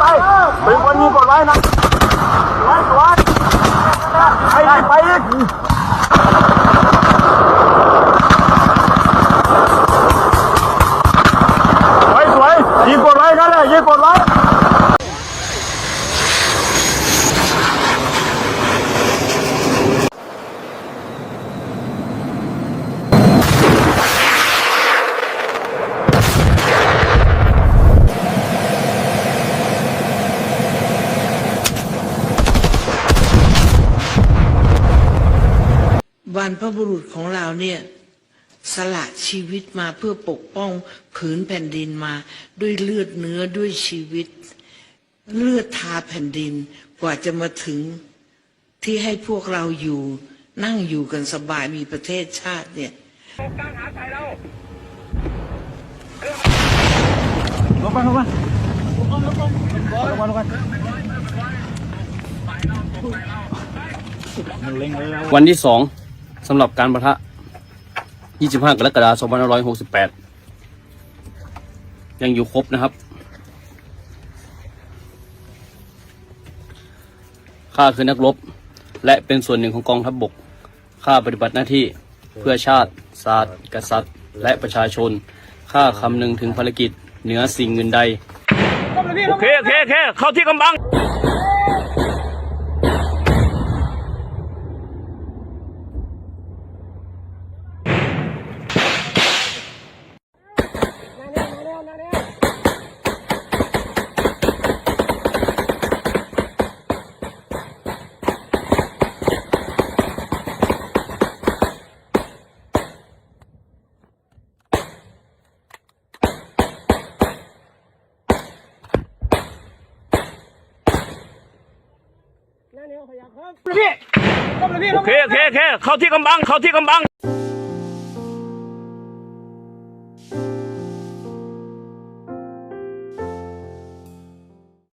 ไปเป็นคนยิงกดไว้นะไว้ไว้ไปไปอีกสวยสวยยิงกดไว้กันเลยยิงกดไว้ บ รรพบุรุษของเราเนี่ยสละชีวิตมาเพื่อปกป้องผืนแผ่นดินมาด้วยเลือดเนื้อด้วยชีวิต เลือดทาแผ่นดินกว่าจะมาถึงที่ให้พวกเราอยู่นั่งอยู่กันสบายมีประเทศชาติเนี่ยลงไปลงไปลงไปลงไปมันเล็งเลยวันที่สอง สำหรับการประทะ 25 กรกฎาคม 2568 ยังอยู่ครบนะครับ ข้าคือนักรบ และเป็นส่วนหนึ่งของกองทัพบบก ข้าปฏิบัติหน้าที่เพื่อชาติ ศาสตร์ กษัตริย์ และประชาชน ข้าคำนึงถึงภารกิจเหนือสิ่งอื่นใด โอเค โอเค โอเค เข้าที่กำบัง โอเคโอเคโอเคเข้าที่กำบังเข้าที่กำบัง